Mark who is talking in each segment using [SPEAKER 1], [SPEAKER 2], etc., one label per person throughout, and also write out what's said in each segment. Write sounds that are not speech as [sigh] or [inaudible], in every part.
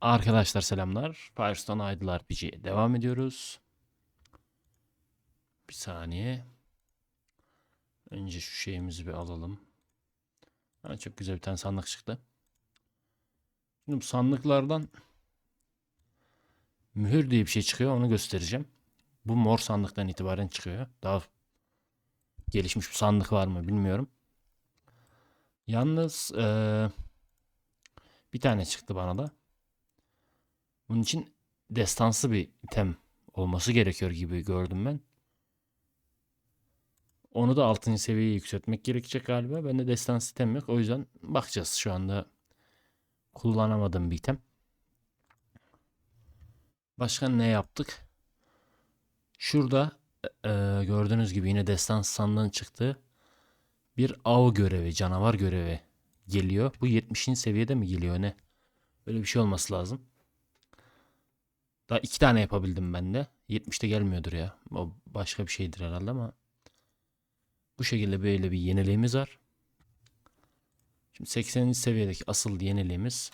[SPEAKER 1] Arkadaşlar selamlar. Firestone Idle RPG'ye devam ediyoruz. Bir saniye. Önce şu şeyimizi bir alalım. Ha, çok güzel bir tane sandık çıktı. Şimdi bu sandıklardan mühür diye bir şey çıkıyor. Onu göstereceğim. Bu mor sandıktan itibaren çıkıyor. Daha gelişmiş bir sandık var mı bilmiyorum. Yalnız eee, bir tane çıktı bana da. Bunun için destansı bir item olması gerekiyor gibi gördüm ben. Onu da 6. seviyeye yükseltmek gerekecek galiba. Bende destansı item yok. O yüzden bakacağız şu anda. Kullanamadığım bir item. Başka ne yaptık? Şurada e, gördüğünüz gibi yine destans sandığın çıktı. Bir av görevi, canavar görevi geliyor. Bu 70. seviyede mi geliyor ne? Böyle bir şey olması lazım. Daha iki tane yapabildim ben de. 70'te gelmiyordur ya. O başka bir şeydir herhalde ama. Bu şekilde böyle bir yeniliğimiz var. Şimdi 80. seviyedeki asıl yeniliğimiz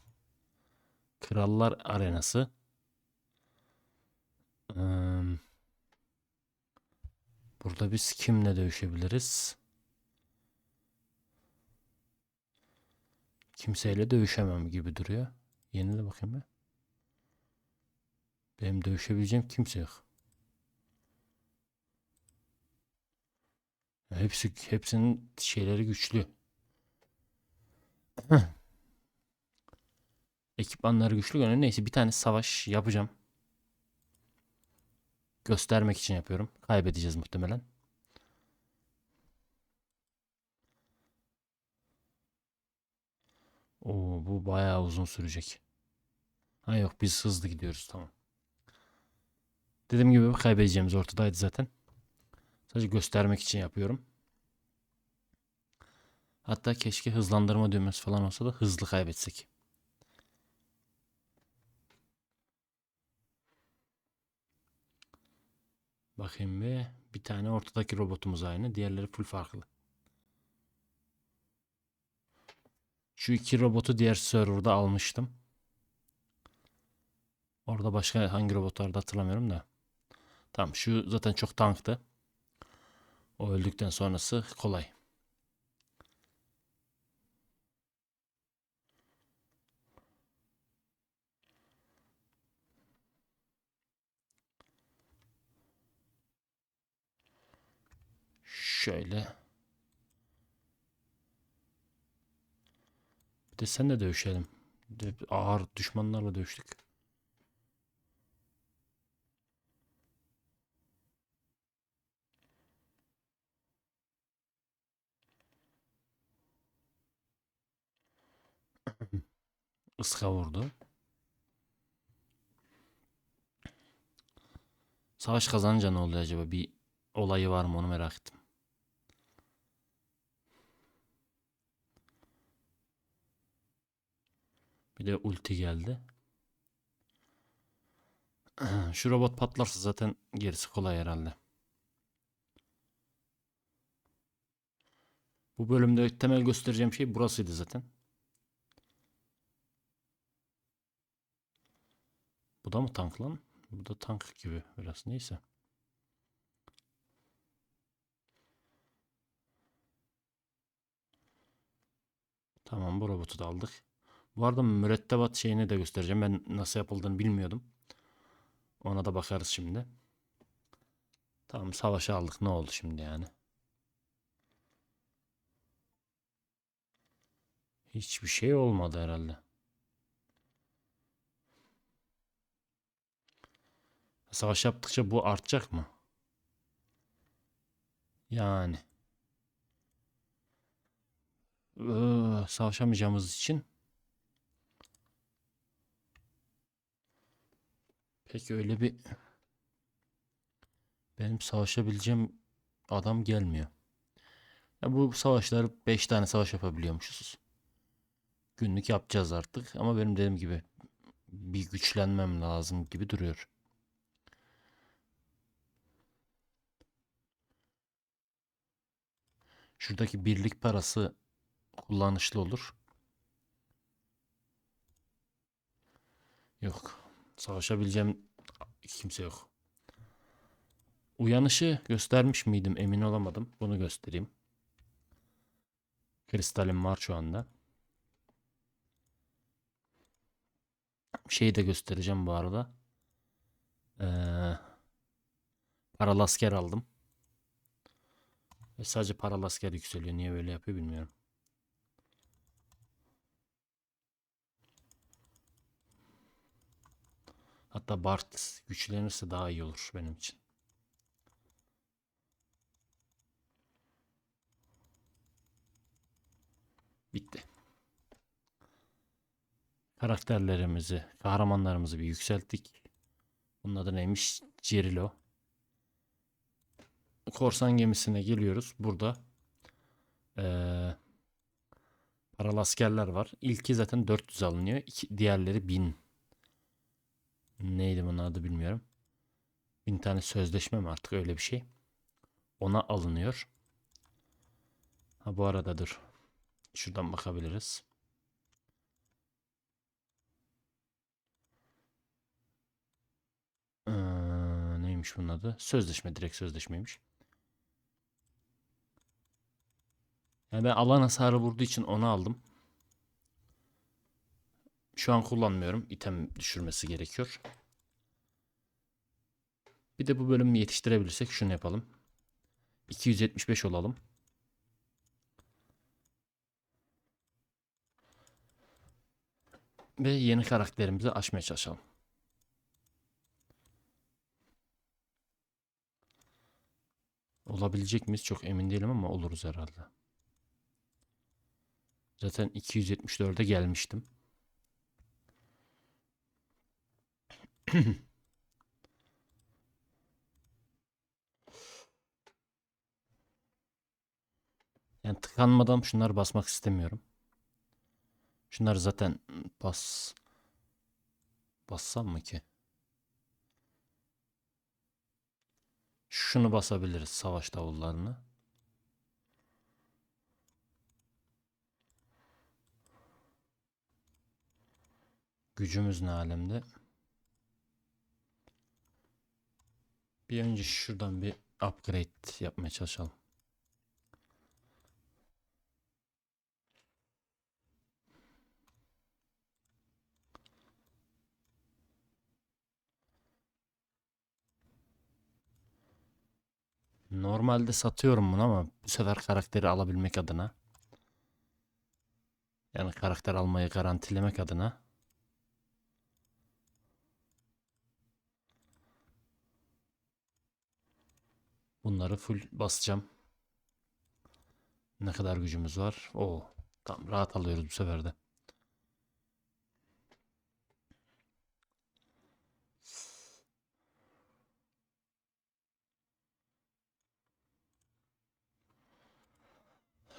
[SPEAKER 1] Krallar Arenası. Burada biz kimle dövüşebiliriz? Kimseyle dövüşemem gibi duruyor. Yenile bakayım bir. Benim dövüşebileceğim kimse yok. Hepsi hepsinin şeyleri güçlü. [clears throat] Ekipmanları güçlü görünüyor. Neyse bir tane savaş yapacağım. Göstermek için yapıyorum. Kaybedeceğiz muhtemelen. Oo, bu bayağı uzun sürecek. Ha yok biz hızlı gidiyoruz tamam. Dediğim gibi kaybedeceğimiz ortadaydı zaten. Sadece göstermek için yapıyorum. Hatta keşke hızlandırma düğmesi falan olsa da hızlı kaybetsek. Bakayım bir. Bir tane ortadaki robotumuz aynı. Diğerleri full farklı. Şu iki robotu diğer serverda almıştım. Orada başka hangi robotlarda hatırlamıyorum da. Tamam şu zaten çok tanktı. O öldükten sonrası kolay. Şöyle. Bir de senle dövüşelim. Ağır düşmanlarla dövüştük. Iska vurdu. Savaş kazanınca ne oluyor acaba? Bir olayı var mı onu merak ettim. Bir de ulti geldi. [clears throat] Şu robot patlarsa zaten gerisi kolay herhalde. Bu bölümde temel göstereceğim şey burasıydı zaten. Bu da mı tank lan? Bu da tank gibi biraz neyse. Tamam bu robotu da aldık. Bu arada mürettebat şeyini de göstereceğim. Ben nasıl yapıldığını bilmiyordum. Ona da bakarız şimdi. Tamam savaşı aldık. Ne oldu şimdi yani? Hiçbir şey olmadı herhalde. Savaş yaptıkça bu artacak mı? Yani. Ee, savaşamayacağımız için pek öyle bir benim savaşabileceğim adam gelmiyor. Ya bu savaşları 5 tane savaş yapabiliyormuşuz. Günlük yapacağız artık ama benim dediğim gibi bir güçlenmem lazım gibi duruyor. Şuradaki birlik parası kullanışlı olur. Yok. Savaşabileceğim kimse yok. Uyanışı göstermiş miydim emin olamadım. Bunu göstereyim. Kristalim var şu anda. Şeyi de göstereceğim bu arada. Ee, paralı asker aldım. Ve sadece paralı asker yükseliyor. Niye böyle yapıyor bilmiyorum. Hatta Bart güçlenirse daha iyi olur benim için. Bitti. Karakterlerimizi, kahramanlarımızı bir yükselttik. Bunun adı neymiş? Cerilo. Korsan gemisine geliyoruz. Burada eee paralı askerler var. İlki zaten 400 alınıyor. İki, diğerleri 1000. Neydi bunun adı bilmiyorum. 1000 tane sözleşme mi artık öyle bir şey. Ona alınıyor. Ha bu arada dur. Şuradan bakabiliriz. Ee, neymiş bunun adı? Sözleşme, direkt sözleşmeymiş. Yani ben alan hasarı vurduğu için onu aldım. Şu an kullanmıyorum. İtem düşürmesi gerekiyor. Bir de bu bölümü yetiştirebilirsek şunu yapalım. 275 olalım. Ve yeni karakterimizi açmaya çalışalım. Olabilecek miyiz çok emin değilim ama oluruz herhalde. Zaten 274'e gelmiştim. [clears throat] Yani tıkanmadan şunları basmak istemiyorum. Şunları zaten bas bassam mı ki? Şunu basabiliriz savaş davullarını. Gücümüz ne alemde? Bir önce şuradan bir upgrade yapmaya çalışalım. Normalde satıyorum bunu ama bu sefer karakteri alabilmek adına yani karakter almayı garantilemek adına bunları full basacağım. Ne kadar gücümüz var? Oo, tam rahat alıyoruz bu sefer de.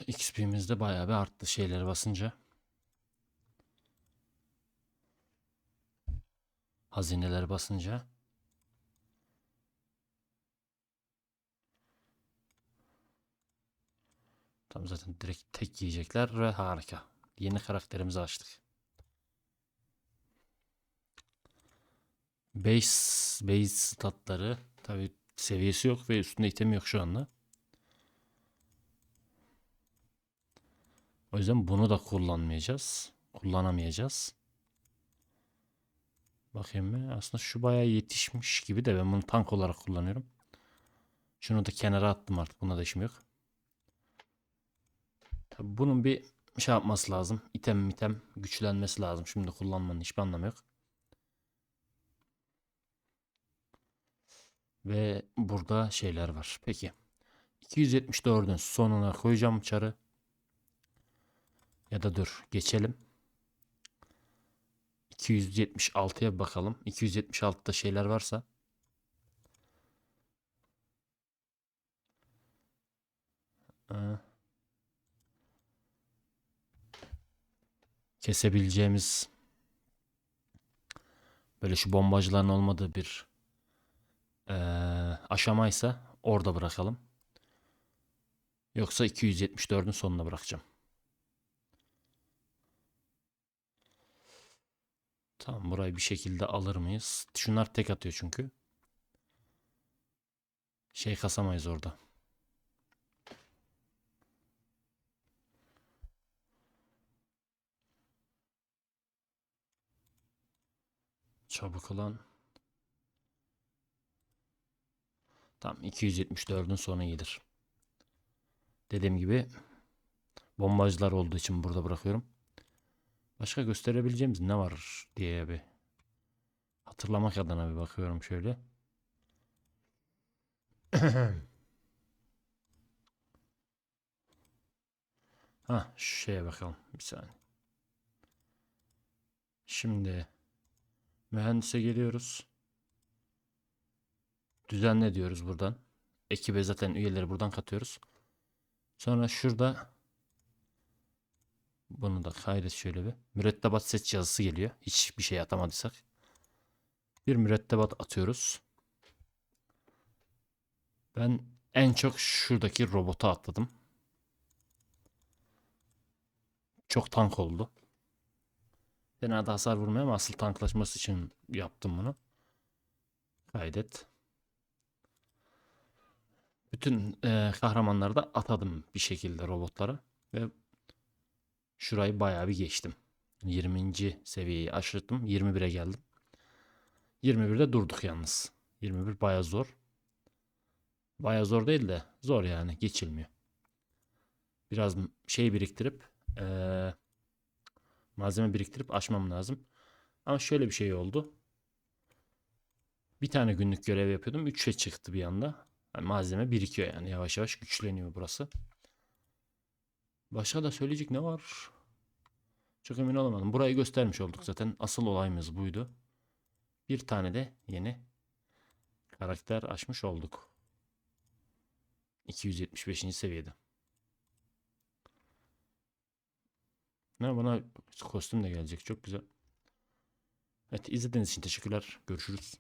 [SPEAKER 1] XP'miz de bayağı bir arttı şeyleri basınca. Hazineleri basınca. Tam zaten direkt tek yiyecekler ve harika. Yeni karakterimizi açtık. Base, base statları tabi seviyesi yok ve üstünde item yok şu anda. O yüzden bunu da kullanmayacağız. Kullanamayacağız. Bakayım mı? Aslında şu bayağı yetişmiş gibi de ben bunu tank olarak kullanıyorum. Şunu da kenara attım artık. Buna da işim yok. Tabii bunun bir şey yapması lazım. İtem item güçlenmesi lazım. Şimdi kullanmanın hiçbir anlamı yok. Ve burada şeyler var. Peki. 274'ün sonuna koyacağım çarı. Ya da dur geçelim. 276'ya bakalım. 276'da şeyler varsa. Ee, kesebileceğimiz böyle şu bombacıların olmadığı bir ee, aşamaysa orada bırakalım. Yoksa 274'ün sonuna bırakacağım. Tamam burayı bir şekilde alır mıyız? Şunlar tek atıyor çünkü. Şey kasamayız orada. Çabuk olan. Tamam 274'ün sonu iyidir. Dediğim gibi bombacılar olduğu için burada bırakıyorum. Başka gösterebileceğimiz ne var diye bir hatırlamak adına bir bakıyorum şöyle. [clears throat] Ha şu şeye bakalım bir saniye. Şimdi mühendise geliyoruz. Düzenle diyoruz buradan. Ekibe zaten üyeleri buradan katıyoruz. Sonra şurada bunu da kaydet şöyle bir. Mürettebat seç yazısı geliyor. Hiçbir şey atamadıysak. Bir mürettebat atıyoruz. Ben en çok şuradaki robota atladım. Çok tank oldu. Fena da hasar vurmuyor ama asıl tanklaşması için yaptım bunu. Kaydet. Bütün e, kahramanları da atadım bir şekilde robotlara. Ve şurayı bayağı bir geçtim. 20. seviyeyi aşırttım. 21'e geldim. 21'de durduk yalnız. 21 bayağı zor. Bayağı zor değil de zor yani geçilmiyor. Biraz şey biriktirip eee, malzeme biriktirip aşmam lazım. Ama şöyle bir şey oldu. Bir tane günlük görev yapıyordum. 3'e çıktı bir anda. Yani malzeme birikiyor yani yavaş yavaş güçleniyor burası. Başka da söyleyecek ne var? Çok emin olamadım. Burayı göstermiş olduk zaten. Asıl olayımız buydu. Bir tane de yeni karakter açmış olduk. 275. seviyede. Ne bana kostüm de gelecek. Çok güzel. Evet izlediğiniz için teşekkürler. Görüşürüz.